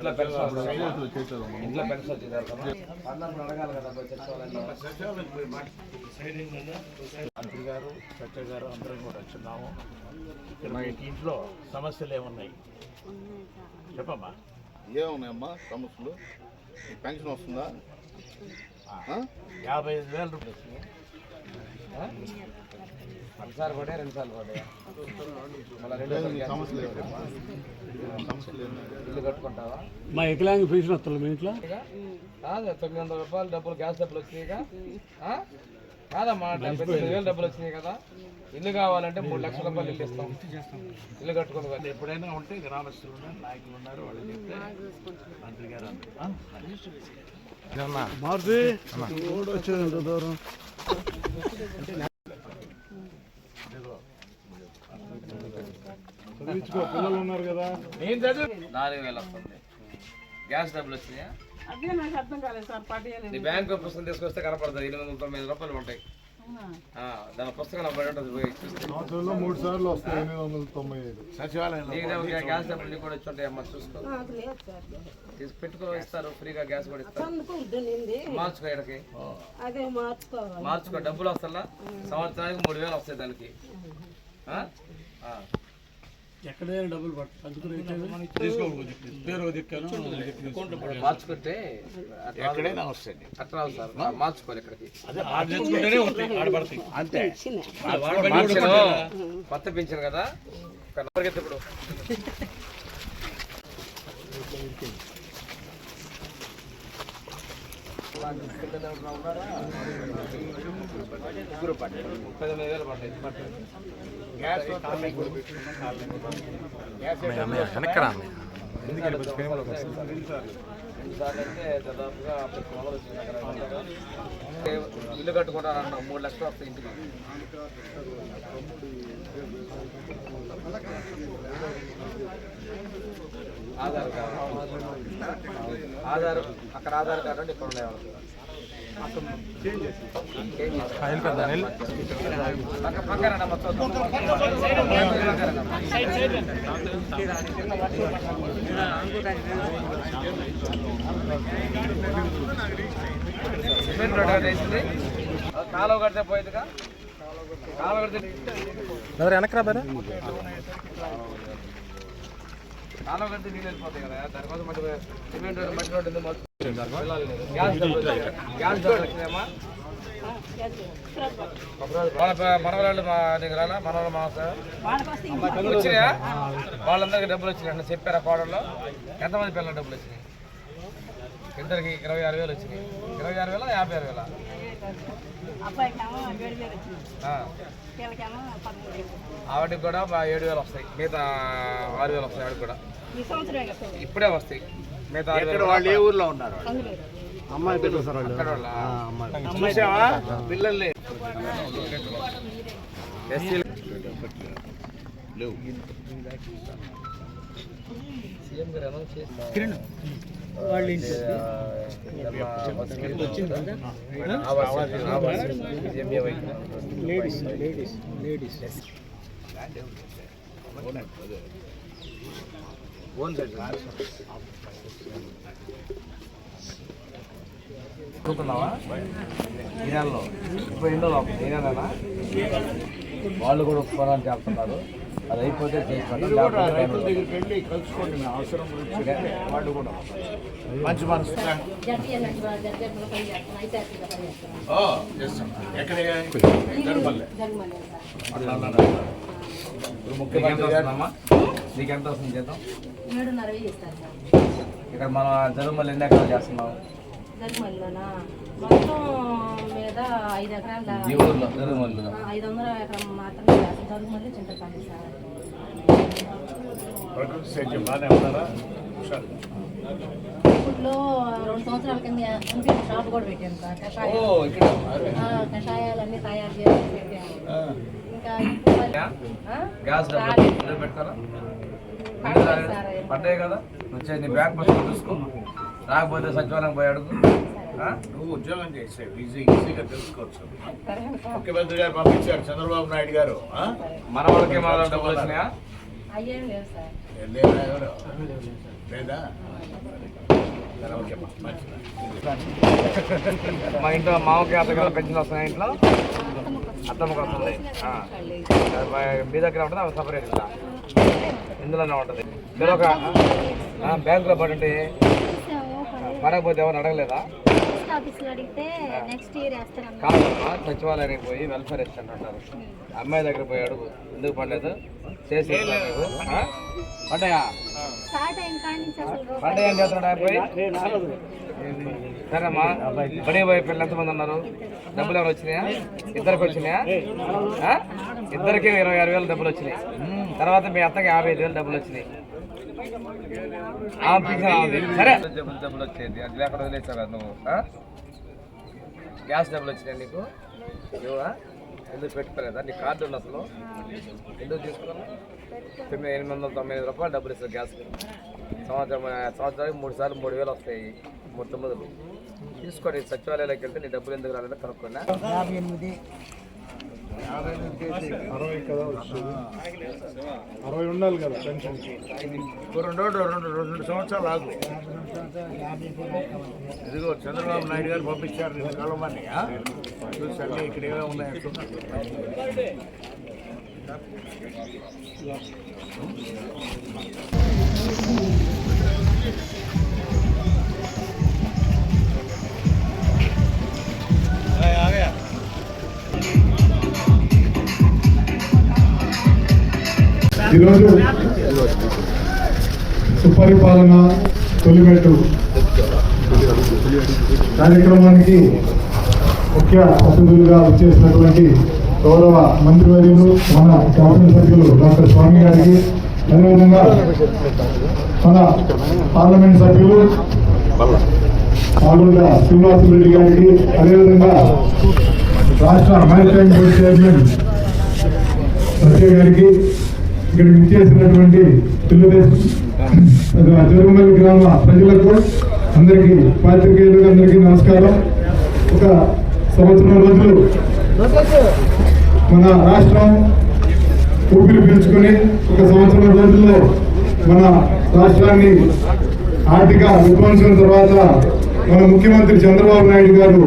ఇంట్లో పెన్షన్ వచ్చింది అందరిని అడగాలి కదా పోయి సచివాలయంలో మంత్రి గారు సత్య గారు అందరం కూడా వచ్చిన్నాము ఇక్కడ ఇంట్లో సమస్యలు ఏమున్నాయి? చెప్పమ్మా. ఏమున్నాయమ్మా సమస్యలు? పెన్షన్ వస్తుందా? ఆ? యాభై ఐదు వేల రూపాయలు ఒకసారి పడే రెండు సార్లు? ఇల్లు కట్టుకుంటావా? మా వికలాంగ పెన్షన్ వస్తుంది మీ ఇంట్లో? కాదు తొమ్మిది వందల రూపాయలు డబ్బులు గ్యాస్ డబ్బులు వచ్చినాయిగా ఆ? కాదమ్మా డెబ్బై తొమ్మిది వేలు డబ్బులు వచ్చినాయి కదా? ఇల్లు కావాలంటే మూడు లక్షల రూపాయలు ఇల్లు ఇస్తాం. ఇల్లు కట్టుకుని ఎప్పుడైనా ఉంటే గ్రామస్తులు ఉన్నారు నాయకులు ఉన్నారు వాళ్ళు చెప్తే మంత్రి గారు? మారుతి దూరం? పిల్లలు ఉన్నారు కదా. నేను చదువు నాలుగు వేలు వస్తుంది. గ్యాస్ డబ్బులు వచ్చినాయా? అదే నాకు అర్థం కాలేదు సార్ పట్టేయాలి నీ బ్యాంక్ పుస్తకం తీసుకొస్తే కనపడుతుంది ఎనిమిది వందల తొమ్మిది రూపాయలు ఉంటాయి. ఆ, దాని పుస్తకం పడి ఉంటుంది పోయి చూస్తే. సంవత్సరంలో మూడు సార్లు వస్తాయి ఎనిమిది వందల తొంభై ఐదు. దగ్గర గ్యాస్ డబ్బులు కూడా వచ్చి ఉంటాయి అమ్మ చూసుకో. పెట్టుకో ఇస్తారు ఫ్రీగా గ్యాస్ కూడా ఇస్తారు. మార్చుకో ఇక్కడికి అదే మార్చుకోవాలి. మార్చుకో డబ్బులు వస్తా సంవత్సరానికి మూడు వేలు వస్తాయి దానికి. ఆ? ఆ. ఎక్కడైనా డబ్బులు పట్టు అందుకుని మార్చుకుంటే ఎక్కడైనా వస్తుంది అట్లా సార్. మార్చుకోవాలి ఇక్కడికి అంతే. కొత్త పింఛన్ కదా. ఒక నంబర్ ఎత్తు ఇప్పుడు. ముప్పై తొమ్మిది వేలు పడ్డాయి. అక్కడ ఇల్లు కట్టుకుంటారన్న మూడు లక్షలు వస్తాయి ఇంటికి ఆధార్ కార్డు ఆధార్ అక్కడ ఆధార్ కార్డు అంటే ఇక్కడ ఉన్నాయి వాళ్ళకి. పెద్ద అనిల్ పక్క- కడితే మొత్తం సిమెంట్ రోడ్ కాలువ కడితే పోయిందిగా కాలువ కాలువ కడితే నీళ్ళు వెళ్ళిపోతాయి కదా దానికోసం మట్టి సిమెంట్ మట్టి రోడ్డు ఉంది గ్యాస్ డబ్బులు వచ్చాయి. గ్యాస్ వచ్చినాయమ్మా వాళ్ళ మనవరాళ్ళు మా దగ్గర రాలా? మనవరాళ్ళు మా వచ్చినాయా వాళ్ళందరికీ డబ్బులు వచ్చినాయి చెప్పారా కోడల్లో ఎంతమంది పిల్లల డబ్బులు వచ్చినాయి ఇద్దరికి ఇరవై ఆరు వేలు వచ్చినాయి ఇరవై ఆరు వేల యాభై ఆరు వేల అబ్బాయికేమో ఏడు వేలు వచ్చింది. పిల్లకేమో పదమూడు వేలు. ఆవిడకి కూడా ఏడు వేలు వస్తాయి. మిగతా ఆరు వేలు వస్తాయి ఆవిడకి కూడా. ఈ కదా ఇప్పుడే వస్తాయి. మిగతా ఆరు ఇక్కడ వేలు వాళ్ళు ఏ ఊర్లో ఉన్నారు? అందులో. అమ్మాయి పిల్లలు సార్ వాళ్ళు. చూసావా? ఎస్సీ లేవు. సీఎం గారు అనౌన్స్ చేసిన లేడీస్ లేడీస్ చూస్తున్నావా ఇప్పుడు ఎన్నో లోపల వాళ్ళు కూడా ఒప్పుకోవాలని చెప్తున్నారు. అది అయిపోతే చేసి కూడా రైతుల దగ్గరికి వెళ్ళి కలుసుకోండి మీ అవసరం గురించి వాళ్ళు కూడా మంచి మనసు. ఎక్కడ జరుమల్లె. ఇప్పుడు ముఖ్యమంత్రి గారు? నీకు ఎంత వస్తుంది చేద్దాం ఇక్కడ మన జరుమల్లి ఎన్ని ఎకరాలు చేస్తున్నాం మీద ఐదు ఎకరాల ఐదు వందల ఎకరం మాత్రమే జగమల్లి చింతపల్లి సార్. ఇప్పట్లో రెండు సంవత్సరాల కింద షాప్ కూడా పెట్టాను సార్. ఓ కషాయం ఇక్కడ. ఆ, కషాయాలన్నీ తయారు చేసి పెట్టాము ఇంకా పడ్డాయి కదా? వచ్చే నీ బ్యాంక్ పుస్తకం చూసుకో. రాకపోతే సచివాలయం పోయి అడుగు? నువ్వు ఉద్యోగం చేసే ఈజీ ఈజీగా తెలుసుకోవచ్చు. ముఖ్యమంత్రి గారు పంపించారు చంద్రబాబు నాయుడు గారు ఆ? మన వాళ్ళకి మన డబ్బులు వచ్చినాయా? లేదు. మా ఇంట్లో మామకి అత్తగారు పెన్షన్ వస్తున్నాయి ఇంట్లో? అత్తమ్మకి వస్తుంది మా- దగ్గర ఉంటుంది అవి సపరేట్ ఇందులోనే ఉంటుంది. మీరు ఒక ఆ, బ్యాంకులో పడి పడకపోతే ఎవరు అడగలేదా? పోస్ట్ ఆఫీస్లో అడిగితే నెక్స్ట్ ఇయర్ వేస్తారన్న కాదమ్మా సచివాలయానికి పోయి వెల్ఫేర్ ఇస్తాను అంటారు. అమ్మాయి దగ్గర పోయి అడుగు ఎందుకు పడలేదు? చేసి? పడ్డాయా స్టార్ట్ అయిన కాడి నుంచి అసలు పడ్డాయి ఏం చేస్తున్నాడు ఆ అబ్బాయి? సరేమ్మా బడి పోయి పిల్లలు ఎంతమంది ఉన్నారు? డబ్బులు ఏమైనా వచ్చినాయా? ఇద్దరికి వచ్చినాయా? ఆ? ఇద్దరికి ఇరవై ఆరు వేలు డబ్బులు వచ్చినాయి. తర్వాత మీ అత్తకి యాభై ఐదు వేలు డబ్బులు వచ్చినాయి. వచ్చేది అది లేకుండా వదిలేసావు కదా నువ్వు ఆ? గ్యాస్ డబ్బులు వచ్చినాయి నీకు నువ్వా ఎందుకు పెట్టుకోలేదా నీ కార్డు ఉంది అసలు ఎందుకు తీసుకున్నావు తొమ్మిది ఎనిమిది వందల తొంభై ఐదు రూపాయలు డబ్బులు ఇస్తారు గ్యాస్ సంవత్సరం సంవత్సరానికి మూడు సార్లు మూడు వేలు వస్తాయి మూడు తొమ్మిదిలు తీసుకోండి సచివాలయాలకు వెళ్తే నీ డబ్బులు ఎందుకు రాలేదో కనుక్కున్నా అరవై కదా వచ్చింది అరవై ఉండాలి కదా పెన్షన్ రెండు రెండు రెండు సంవత్సరాలు ఆగు ఇదిగో చంద్రబాబు నాయుడు గారు పంపించారు నిన్న కలవమని ఆ? చూసండి ఇక్కడ ఏమేమి ఉన్నాయి చూడండి. ఈరోజు సుపరిపాలన తొలిమెట్టు కార్యక్రమానికి ముఖ్య అతిథులుగా వచ్చేసినటువంటి గౌరవ మంత్రివర్యులు మన శాసన సభ్యులు డాక్టర్ స్వామి గారికి అదేవిధంగా మన పార్లమెంట్ సభ్యులు పాల్గొండ శ్రీనివాసరెడ్డి గారికి అదేవిధంగా రాష్ట్ర మ్యారిటైమ్ బోర్డు చైర్మన్ సత్య గారికి ఇక్కడ విచ్చేసినటువంటి తెలుగుదేశం జరుగుమల్లి గ్రామ ప్రజలకు అందరికీ పాత్రికేయులకు అందరికీ నమస్కారం. ఒక సంవత్సరం రోజులు మన రాష్ట్రం ఊపిరి పీల్చుకుని ఒక సంవత్సరం రోజుల్లో మన రాష్ట్రాన్ని ఆర్థిక విధ్వంసం తర్వాత మన ముఖ్యమంత్రి చంద్రబాబు నాయుడు గారు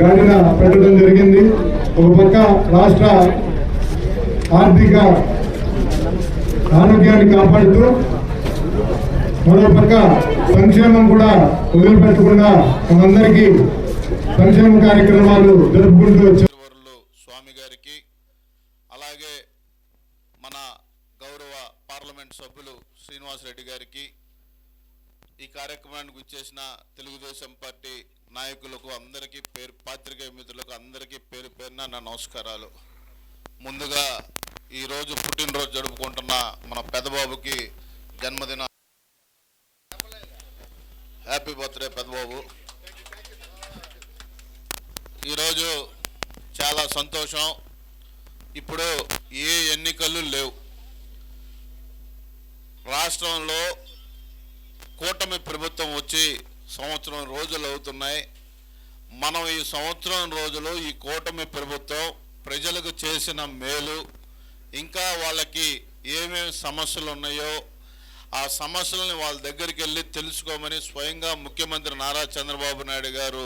గాడిన పెట్టడం జరిగింది. ఒక పక్క రాష్ట్ర ఆర్థిక ఆరోగ్యాన్ని కాపాడుతూ మరో పక్క సంక్షేమం కూడా వదిలిపెట్టకుండా మనందరికీ సంక్షేమ కార్యక్రమాలు జరుపుకుంటూ వచ్చారు స్వామి గారికి అలాగే మన గౌరవ పార్లమెంట్ సభ్యులు శ్రీనివాసరెడ్డి గారికి ఈ కార్యక్రమానికి వచ్చేసిన తెలుగుదేశం పార్టీ నాయకులకు అందరికీ పేరు పాత్రికేయ మిత్రులకు అందరికీ పేరు పేరున నా నమస్కారాలు. ముందుగా ఈరోజు పుట్టినరోజు జరుపుకుంటున్న మన పెదబాబుకి జన్మదిన హ్యాపీ బర్త్డే పెదబాబు. ఈరోజు చాలా సంతోషం. ఇప్పుడు ఏ ఎన్నికలు లేవు. రాష్ట్రంలో కూటమి ప్రభుత్వం వచ్చి సంవత్సరం రోజులు అవుతున్నాయి. మనం ఈ సంవత్సరం రోజులు ఈ కూటమి ప్రభుత్వం ప్రజలకు చేసిన మేలు ఇంకా వాళ్ళకి ఏమేమి సమస్యలు ఉన్నాయో ఆ సమస్యలని వాళ్ళ దగ్గరికి వెళ్ళి తెలుసుకోమని స్వయంగా ముఖ్యమంత్రి నారా చంద్రబాబు నాయుడు గారు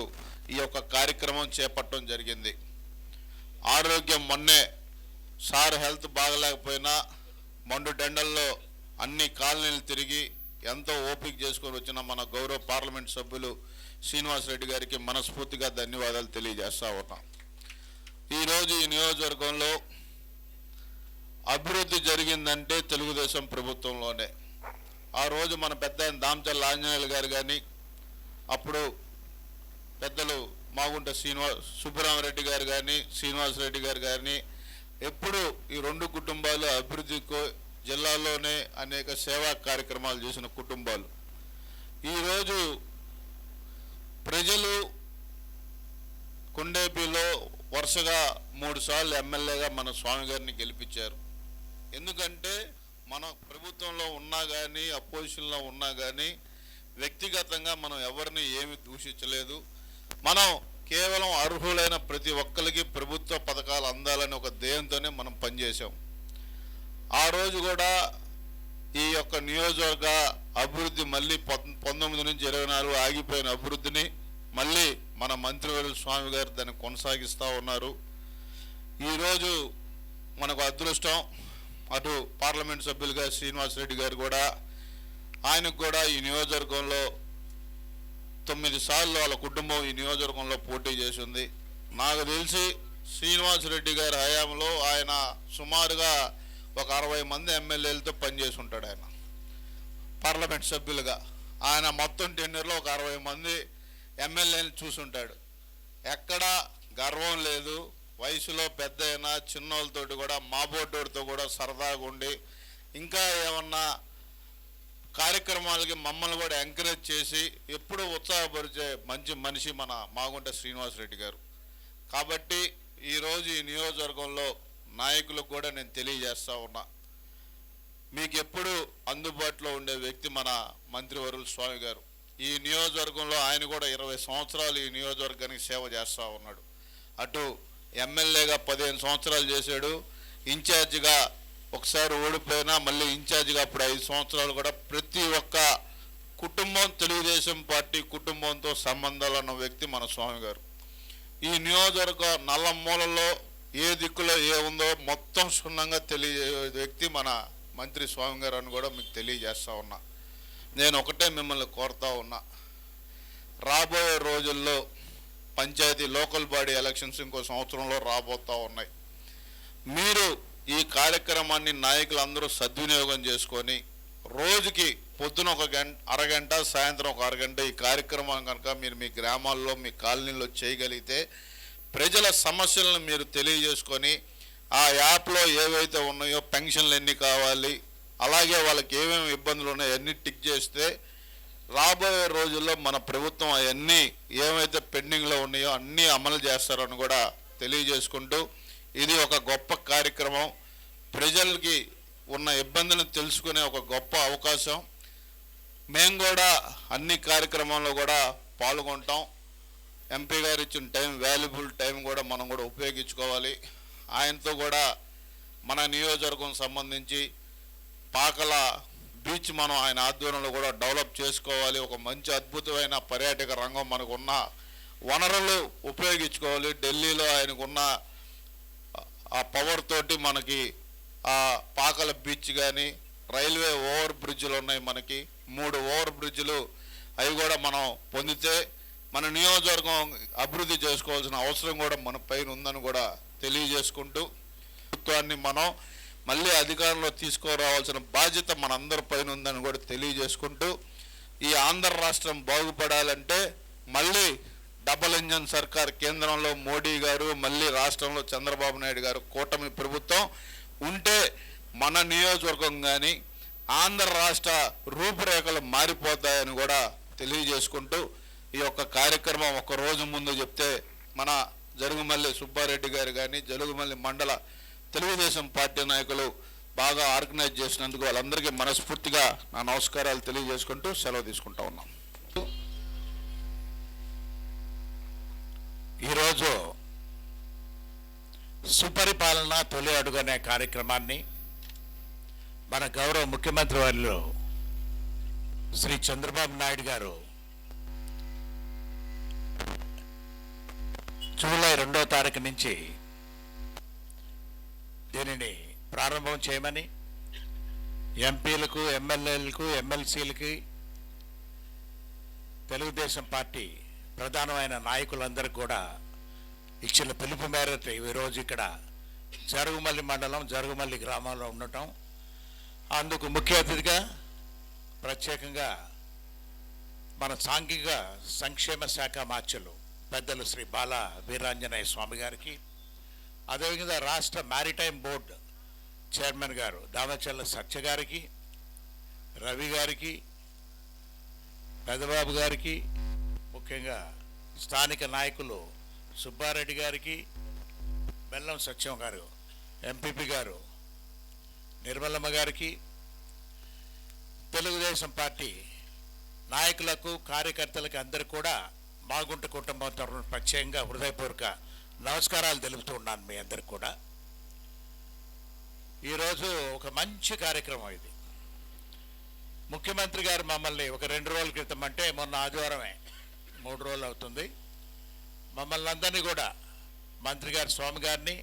ఈ యొక్క కార్యక్రమం చేపట్టడం జరిగింది. ఆరోగ్యం మొన్నే సార్ హెల్త్ బాగలేకపోయినా మండు డెండల్లో అన్ని కాలనీలు తిరిగి ఎంతో ఓపిక చేసుకొని వచ్చిన మన గౌరవ పార్లమెంట్ సభ్యులు శ్రీనివాసరెడ్డి గారికి మనస్ఫూర్తిగా ధన్యవాదాలు తెలియజేస్తా ఉన్నాం. ఈరోజు ఈ నియోజకవర్గంలో అభివృద్ధి జరిగిందంటే తెలుగుదేశం ప్రభుత్వంలోనే. ఆ రోజు మన పెద్ద ఆయన దామచల్ల ఆంజనేయులు గారు కానీ అప్పుడు పెద్దలు మాగుంట శ్రీనివాస్ సుబ్బరామరెడ్డి గారు కానీ శ్రీనివాసరెడ్డి గారు కానీ ఎప్పుడు ఈ రెండు కుటుంబాలు అభివృద్ధికి జిల్లాలోనే అనేక సేవా కార్యక్రమాలు చేసిన కుటుంబాలు. ఈరోజు ప్రజలు కొండేపిలో వరుసగా మూడు సార్లు ఎమ్మెల్యేగా మన స్వామి గారిని గెలిపించారు. ఎందుకంటే మన ప్రభుత్వంలో ఉన్నా కానీ అపోజిషన్లో ఉన్నా కానీ వ్యక్తిగతంగా మనం ఎవరిని ఏమి దూషించలేదు. మనం కేవలం అర్హులైన ప్రతి ఒక్కరికి ప్రభుత్వ పథకాలు అందాలని ఒక ధ్యేయంతోనే మనం పనిచేసాం ఆ రోజు కూడా ఈ యొక్క నియోజకవర్గ అభివృద్ధి మళ్ళీ పంతొమ్మిది నుంచి ఇరవై నాలుగు ఆగిపోయిన అభివృద్ధిని మళ్ళీ మన మంత్రివర్యుల స్వామి గారు దాన్ని కొనసాగిస్తూ ఉన్నారు. ఈరోజు మనకు అదృష్టం అటు పార్లమెంట్ సభ్యులుగా శ్రీనివాసరెడ్డి గారు కూడా ఆయనకు కూడా ఈ నియోజకవర్గంలో తొమ్మిది సార్లు వాళ్ళ కుటుంబం ఈ నియోజకవర్గంలో పోటీ చేసింది. నాకు తెలిసి శ్రీనివాసరెడ్డి గారి హయాంలో ఆయన సుమారుగా ఒక అరవై మంది ఎమ్మెల్యేలతో పనిచేసి ఉంటాడు ఆయన. పార్లమెంట్ సభ్యులుగా. ఆయన మొత్తం టెన్యూర్లో ఒక అరవై మంది ఎమ్మెల్యేని చూసుంటాడు. ఎక్కడా గర్వం లేదు. వయసులో పెద్ద అయినా చిన్నోళ్ళతోటి కూడా మా బోర్డుతో కూడా సరదాగా ఉండి ఇంకా ఏమన్నా కార్యక్రమాలకి మమ్మల్ని కూడా ఎంకరేజ్ చేసి ఎప్పుడూ ఉత్సాహపరిచే మంచి మనిషి మన మాగుంట శ్రీనివాసరెడ్డి గారు. కాబట్టి ఈరోజు ఈ నియోజకవర్గంలో నాయకులకు కూడా నేను తెలియజేస్తూ ఉన్నా. మీకు ఎప్పుడు అందుబాటులో ఉండే వ్యక్తి మన మంత్రివరులు స్వామి గారు. ఈ నియోజకవర్గంలో ఆయన కూడా ఇరవై సంవత్సరాలు ఈ నియోజకవర్గానికి సేవ చేస్తూ ఉన్నాడు. అటు ఎమ్మెల్యేగా పదిహేను సంవత్సరాలు చేశాడు. ఇన్ఛార్జిగా ఒకసారి ఓడిపోయినా మళ్ళీ ఇన్ఛార్జిగా అప్పుడు ఐదు సంవత్సరాలు కూడా ప్రతి ఒక్క కుటుంబం తెలుగుదేశం పార్టీ కుటుంబంతో సంబంధాలు ఉన్న వ్యక్తి మన స్వామి గారు. ఈ నియోజకవర్గ నల్ల మూలలో ఏ దిక్కులో ఏ ఉందో మొత్తం క్షుణ్ణంగా తెలియ వ్యక్తి మన మంత్రి స్వామి గారు అని కూడా మీకు తెలియజేస్తా ఉన్నా. నేను ఒకటే మిమ్మల్ని కోరుతా ఉన్నా. రాబోయే రోజుల్లో పంచాయతీ లోకల్ బాడీ ఎలక్షన్స్ ఇంకో సంవత్సరంలో రాబోతా ఉన్నాయి. మీరు ఈ కార్యక్రమాన్ని నాయకులందరూ సద్వినియోగం చేసుకొని రోజుకి పొద్దున ఒక గంట అరగంట సాయంత్రం ఒక అరగంట ఈ కార్యక్రమం కనుక మీరు మీ గ్రామాల్లో మీ కాలనీలో చేయగలిగితే ప్రజల సమస్యలను మీరు తెలియజేసుకొని ఆ యాప్లో ఏవైతే ఉన్నాయో పెన్షన్లు ఎన్ని కావాలి అలాగే వాళ్ళకి ఏమేమి ఇబ్బందులు ఉన్నాయో అన్ని టిక్ చేస్తే రాబోయే రోజుల్లో మన ప్రభుత్వం అవన్నీ ఏమైతే పెండింగ్లో ఉన్నాయో అన్నీ అమలు చేస్తారని కూడా తెలియజేసుకుంటూ ఇది ఒక గొప్ప కార్యక్రమం. ప్రజలకి ఉన్న ఇబ్బందులను తెలుసుకునే ఒక గొప్ప అవకాశం. మేము కూడా అన్ని కార్యక్రమాల్లో కూడా పాల్గొంటాం. ఎంపీ గారు ఇచ్చిన టైం వాల్యుబుల్ టైం కూడా మనం కూడా ఉపయోగించుకోవాలి. ఆయనతో కూడా మన నియోజకవర్గం సంబంధించి పాకల బీచ్ మనం ఆయన ఆధ్వర్యంలో కూడా డెవలప్ చేసుకోవాలి. ఒక మంచి అద్భుతమైన పర్యాటక రంగం మనకు ఉన్న వనరులు ఉపయోగించుకోవాలి. ఢిల్లీలో ఆయనకున్న ఆ పవర్ తోటి మనకి ఆ పాకల బీచ్ కానీ రైల్వే ఓవర్ బ్రిడ్జ్లు ఉన్నాయి మనకి. మూడు ఓవర్ బ్రిడ్జ్లు అవి కూడా మనం పొందితే మన నియోజకవర్గం అభివృద్ధి చేసుకోవాల్సిన అవసరం కూడా మన పైన ఉందని కూడా తెలియజేసుకుంటూ ప్రభుత్వాన్ని మనం మళ్ళీ అధికారంలో తీసుకురావాల్సిన బాధ్యత మనందరి పైన ఉందని కూడా తెలియజేసుకుంటూ ఈ ఆంధ్ర రాష్ట్రం బాగుపడాలంటే మళ్ళీ డబల్ ఇంజన్ సర్కార్ కేంద్రంలో మోడీ గారు మళ్ళీ రాష్ట్రంలో చంద్రబాబు నాయుడు గారు కూటమి ప్రభుత్వం ఉంటే మన నియోజకవర్గం కానీ ఆంధ్ర రాష్ట్ర రూపురేఖలు మారిపోతాయని కూడా తెలియజేసుకుంటూ ఈ యొక్క కార్యక్రమం ఒక రోజు ముందు చెప్తే మన జరుగుమల్లి సుబ్బారెడ్డి గారు కానీ జరుగుమల్లి మండల తెలుగుదేశం పార్టీ నాయకులు బాగా ఆర్గనైజ్ చేసినందుకు వాళ్ళందరికీ మనస్ఫూర్తిగా నా నమస్కారాలు తెలియజేసుకుంటూ సెలవు తీసుకుంటా ఉన్నాం. ఈరోజు సుపరిపాలన తొలి అడుగు అనే కార్యక్రమాన్ని మన గౌరవ ముఖ్యమంత్రి వారిలో శ్రీ చంద్రబాబు నాయుడు గారు జూలై రెండో తారీఖు నుంచి దీనిని ప్రారంభం చేయమని ఎంపీలకు ఎమ్మెల్యేలకు ఎమ్మెల్సీలకి తెలుగుదేశం పార్టీ ప్రధానమైన నాయకులందరికీ కూడా ఇచ్చిన పిలుపు మేరకు ఈరోజు ఇక్కడ జరుగుమల్లి మండలం జరుగుమల్లి గ్రామంలో ఉండటం. అందుకు ముఖ్య అతిథిగా ప్రత్యేకంగా మన సాంఘిక సంక్షేమ శాఖ మార్చులు పెద్దలు శ్రీ బాల వీరాంజనేయ స్వామి గారికి అదేవిధంగా రాష్ట్ర మ్యారిటైమ్ బోర్డు చైర్మన్ గారు దామచల్ల సత్య గారికి రవి గారికి పెదబాబు గారికి ముఖ్యంగా స్థానిక నాయకులు సుబ్బారెడ్డి గారికి బెల్లం సత్యం గారు ఎంపీపీ గారు నిర్మలమ్మ గారికి తెలుగుదేశం పార్టీ నాయకులకు కార్యకర్తలకు అందరు కూడా మాగుంట కుటుంబం తరఫున ప్రత్యేకంగా హృదయపూర్వక నమస్కారాలు తెలుపుతూ ఉన్నాను మీ అందరికి కూడా. ఈరోజు ఒక మంచి కార్యక్రమం ఇది. ముఖ్యమంత్రి గారు మమ్మల్ని ఒక రెండు రోజుల క్రితం అంటే మొన్న ఆదివారమే మూడు రోజులు అవుతుంది. మమ్మల్ని అందరినీ కూడా మంత్రి గారు స్వామి గారిని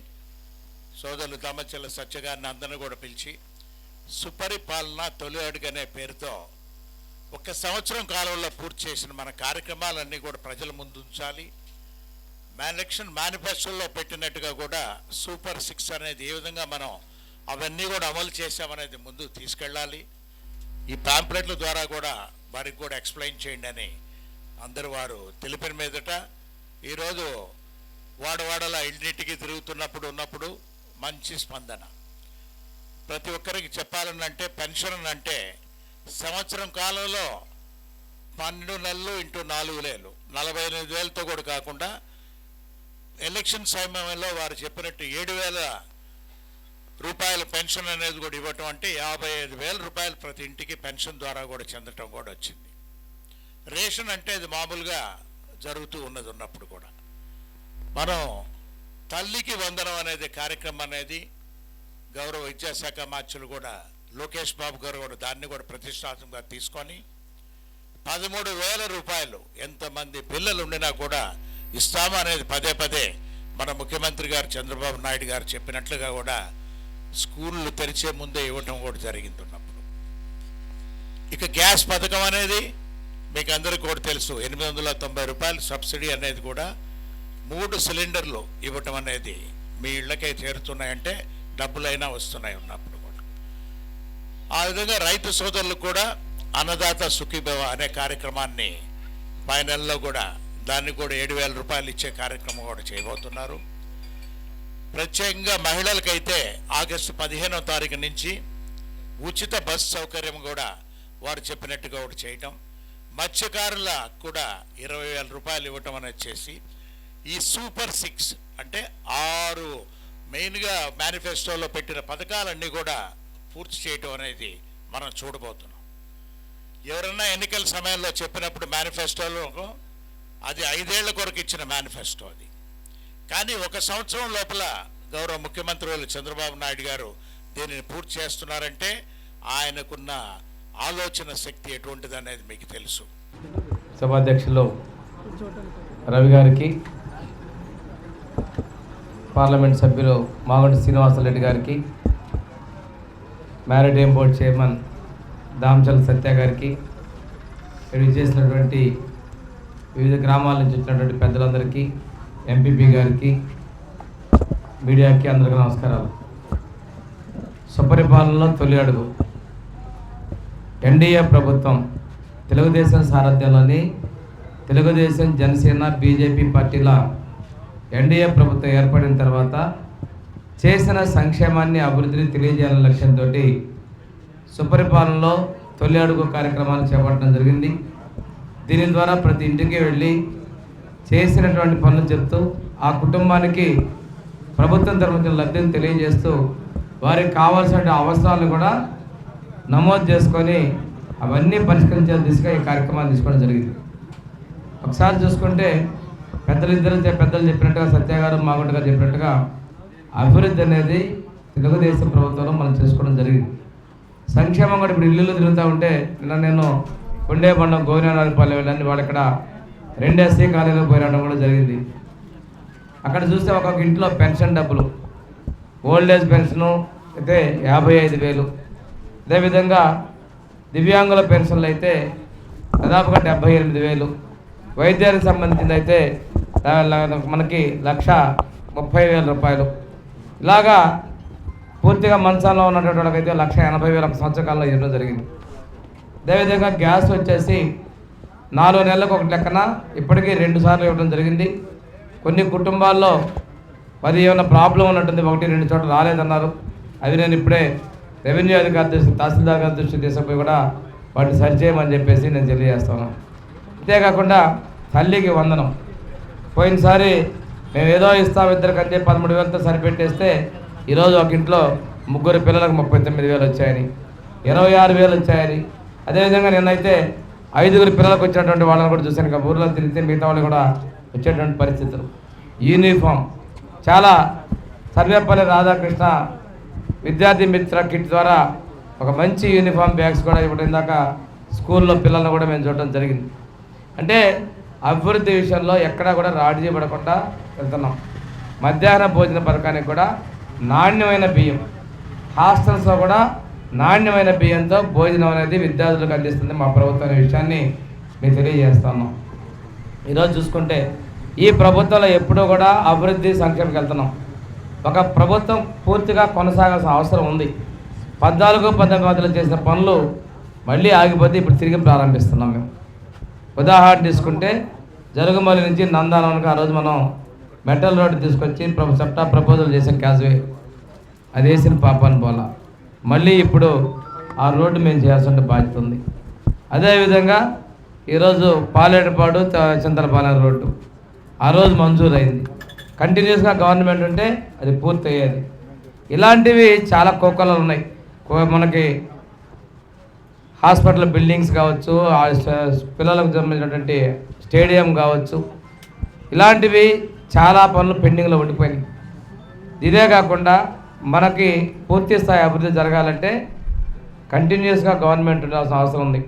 సోదరులు దామచల్ల సత్య గారిని అందరినీ కూడా పిలిచి సుపరిపాలన తొలి అడుగు అనే పేరుతో ఒక సంవత్సరం కాలంలో పూర్తి చేసిన మన కార్యక్రమాలన్నీ కూడా ప్రజల ముందు ఉంచాలి. ఎలక్షన్ మేనిఫెస్టోలో పెట్టినట్టుగా కూడా సూపర్ సిక్స్ అనేది ఏ విధంగా మనం అవన్నీ కూడా అమలు చేశామనేది ముందు తీసుకెళ్ళాలి. ఈ పాంప్లెట్ల ద్వారా కూడా వారికి కూడా ఎక్స్ప్లెయిన్ చేయండి అని అందరు వారు తెలిపిన మీదట ఈరోజు వాడవాడల ఇంటింటికి తిరుగుతున్నప్పుడు ఉన్నప్పుడు మంచి స్పందన. ప్రతి ఒక్కరికి చెప్పాలనంటే పెన్షన్ అంటే సంవత్సరం కాలంలో పన్నెండు నెలలు ఇంటూ నాలుగు వేలు నలభై ఎనిమిది వేలతో కూడా కాకుండా ఎలక్షన్ సమయంలో వారు చెప్పినట్టు ఏడు వేల రూపాయల పెన్షన్ అనేది కూడా ఇవ్వటం అంటే యాభై ఐదు వేల రూపాయలు ప్రతి ఇంటికి పెన్షన్ ద్వారా కూడా చెందటం కూడా వచ్చింది. రేషన్ అంటే ఇది మామూలుగా జరుగుతూ ఉన్నది ఉన్నప్పుడు కూడా. మనం తల్లికి వందనం అనేది కార్యక్రమం అనేది గౌరవ విద్యాశాఖ మార్చులు కూడా లోకేష్ బాబు గారు కూడా దాన్ని కూడా ప్రతిష్టాత్మకంగా తీసుకొని పదమూడు వేల రూపాయలు ఎంతమంది పిల్లలు ఉండినా కూడా ఇస్తాము అనేది పదే పదే మన ముఖ్యమంత్రి గారు చంద్రబాబు నాయుడు గారు చెప్పినట్లుగా కూడా స్కూళ్ళు తెరిచే ముందే ఇవ్వటం కూడా జరిగింది ఉన్నప్పుడు ఇక గ్యాస్ పథకం అనేది మీకు అందరికీ కూడా తెలుసు ఎనిమిది వందల తొంభై రూపాయలు సబ్సిడీ అనేది కూడా మూడు సిలిండర్లు ఇవ్వటం అనేది మీ ఇళ్ళకే చేరుతున్నాయంటే డబ్బులైనా వస్తున్నాయి ఉన్నప్పుడు కూడా. ఆ విధంగా రైతు సోదరులకు కూడా అన్నదాత సుఖీభవ అనే కార్యక్రమాన్ని పై నెలలో కూడా దాన్ని కూడా ఏడు వేల రూపాయలు ఇచ్చే కార్యక్రమం కూడా చేయబోతున్నారు. ప్రత్యేకంగా మహిళలకైతే ఆగస్టు పదిహేనో తారీఖు నుంచి ఉచిత బస్ సౌకర్యం కూడా వారు చెప్పినట్టుగా ఒకటి చేయటం మత్స్యకారుల కూడా ఇరవై వేల రూపాయలు ఇవ్వటం అనేది చేసి ఈ సూపర్ సిక్స్ అంటే ఆరు మెయిన్గా మేనిఫెస్టోలో పెట్టిన పథకాలన్నీ కూడా పూర్తి చేయటం అనేది మనం చూడబోతున్నాం. ఎవరన్నా ఎన్నికల సమయంలో చెప్పినప్పుడు మేనిఫెస్టోలో అది ఐదేళ్ళ కొరకు ఇచ్చిన మేనిఫెస్టో అది. కానీ ఒక సంవత్సరం లోపల గౌరవ ముఖ్యమంత్రి వాళ్ళు చంద్రబాబు నాయుడు గారు దీనిని పూర్తి చేస్తున్నారంటే ఆయనకున్న ఆలోచన శక్తి ఎటువంటిది అనేది మీకు తెలుసు. సభాధ్యక్షులు రవి గారికి పార్లమెంట్ సభ్యులు మాగుంటి శ్రీనివాసరెడ్డి గారికి maritime board chairman Damachal Satya గారికి ఇక్కడ చేసినటువంటి వివిధ గ్రామాల నుంచి వచ్చినటువంటి పెద్దలందరికీ ఎంపీపీ గారికి మీడియాకి అందరికీ నమస్కారాలు. సుపరిపాలనలో తొలి అడుగు. ఎన్డీఏ ప్రభుత్వం తెలుగుదేశం సారథ్యంలోని తెలుగుదేశం జనసేన బీజేపీ పార్టీల ఎన్డీఏ ప్రభుత్వం ఏర్పడిన తర్వాత చేసిన సంక్షేమాన్ని అభివృద్ధిని తెలియజేయాలనే లక్ష్యంతో సుపరిపాలనలో తొలి అడుగు కార్యక్రమాలు చేపట్టడం జరిగింది. దీని ద్వారా ప్రతి ఇంటికి వెళ్ళి చేసినటువంటి పనులు చెప్తూ ఆ కుటుంబానికి ప్రభుత్వం తరఫున లబ్ధిని తెలియజేస్తూ వారికి కావాల్సిన అవసరాలు కూడా నమోదు చేసుకొని అవన్నీ పరిష్కరించే దిశగా ఈ కార్యక్రమాన్ని తీసుకోవడం జరిగింది. ఒకసారి చూసుకుంటే పెద్దలు ఇద్దరు పెద్దలు చెప్పినట్టుగా సత్య గారు మాగుంట గారు చెప్పినట్టుగా అభివృద్ధి అనేది తెలుగుదేశం ప్రభుత్వంలో మనం చేసుకోవడం జరిగింది. సంక్షేమం కూడా ఇప్పుడు ఇల్లు తిరుగుతూ ఉంటే నిన్న నేను కొండేబండం గోవినారాయణపల్లి వెళ్ళండి వాళ్ళు ఇక్కడ రెండేసీ కాలేజీలో పోయి కూడా జరిగింది. అక్కడ చూస్తే ఒక్కొక్క ఇంట్లో పెన్షన్ డబ్బులు ఓల్డ్ ఏజ్ పెన్షను అయితే యాభై ఐదు వేలు. అదేవిధంగా దివ్యాంగుల పెన్షన్లు అయితే దాదాపుగా డెబ్బై ఎనిమిది వేలు. వైద్యానికి సంబంధించింది అయితే మనకి లక్ష ముప్పై వేల రూపాయలు. ఇలాగా పూర్తిగా మంచాల్లో ఉన్నటువంటి వాళ్ళకైతే లక్ష ఎనభై వేల ఒక ఇవ్వడం జరిగింది. అదేవిధంగా గ్యాస్ వచ్చేసి నాలుగు నెలలకు ఒక లెక్కన ఇప్పటికీ రెండు సార్లు ఇవ్వడం జరిగింది. కొన్ని కుటుంబాల్లో మరి ఏమైనా ప్రాబ్లం ఉన్నట్టుంది ఒకటి రెండు చోట్ల రాలేదన్నారు. అవి నేను ఇప్పుడే రెవెన్యూ అధికారి దృష్టి తహసీల్దార్ గారి దృష్టి తీసుకుపోయి కూడా వాటిని సరిచేయమని చెప్పేసి నేను తెలియజేస్తాను అంతేకాకుండా తల్లికి వందనం. పోయినసారి మేము ఏదో ఇస్తాం ఇద్దరికి అంటే పదమూడు వేలతో సరిపెట్టేస్తే ఈరోజు ఒక ఇంట్లో ముగ్గురు పిల్లలకు ముప్పై తొమ్మిది వేలు వచ్చాయని ఇరవై ఆరు వేలు వచ్చాయని అదేవిధంగా నిన్నైతే ఐదుగురు పిల్లలకు వచ్చినటువంటి వాళ్ళని కూడా చూశాను. ఇంకా ఊర్లో తిరిగితే మిగతా వాళ్ళు కూడా వచ్చేటువంటి పరిస్థితులు. యూనిఫామ్. చాలా సర్వేపల్లి రాధాకృష్ణ విద్యార్థి మిత్ర కిట్ ద్వారా ఒక మంచి యూనిఫామ్ బ్యాగ్స్ కూడా ఇప్పుడు ఇందాక స్కూల్లో పిల్లల్ని కూడా మేము చూడడం జరిగింది. అంటే అభివృద్ధి విషయంలో ఎక్కడా కూడా రాజీ పడకుండా వెళ్తున్నాం. మధ్యాహ్న భోజన పథకానికి కూడా నాణ్యమైన బియ్యం. హాస్టల్స్లో కూడా నాణ్యమైన బియ్యంతో భోజనం అనేది విద్యార్థులకు అందిస్తుంది మా ప్రభుత్వం అనే విషయాన్ని మీకు తెలియజేస్తున్నాం ఈరోజు చూసుకుంటే ఈ ప్రభుత్వంలో ఎప్పుడూ కూడా అభివృద్ధి సంక్షేమకి వెళ్తున్నాం. ఒక ప్రభుత్వం పూర్తిగా కొనసాగాల్సిన అవసరం ఉంది. పద్నాలుగు పద్దెనిమిది వందలు చేసిన పనులు మళ్ళీ ఆగిపోతే ఇప్పుడు తిరిగి ప్రారంభిస్తున్నాం మేము. ఉదాహరణ తీసుకుంటే జరుగుమల్లి నుంచి నందానవనికి ఆ రోజు మనం మెటల్ రోడ్డు తీసుకొచ్చి ప్రభు సెప్టా ప్రపోజల్ చేసాం క్యాజ్వే. అది వేసిన పాపాన్ని పోలా మళ్ళీ ఇప్పుడు ఆ రోడ్డు మేము చేయాల్సిన బాధ్యత ఉంది. అదేవిధంగా ఈరోజు పాలేటపాడు చింతలపాలెం రోడ్డు. ఆ రోజు మంజూరు అయింది కంటిన్యూస్గా గవర్నమెంట్ ఉంటే అది పూర్తయ్యేది. ఇలాంటివి చాలా కోకలు ఉన్నాయి. మనకి హాస్పిటల్ బిల్డింగ్స్ కావచ్చు పిల్లలకు సంబంధించినటువంటి స్టేడియం కావచ్చు ఇలాంటివి చాలా పనులు పెండింగ్లో ఉండిపోయినాయి. ఇదే కాకుండా మనకి పూర్తి స్థాయి అభివృద్ధి జరగాలంటే కంటిన్యూస్గా గవర్నమెంట్ ఉండాల్సిన అవసరం ఉంది.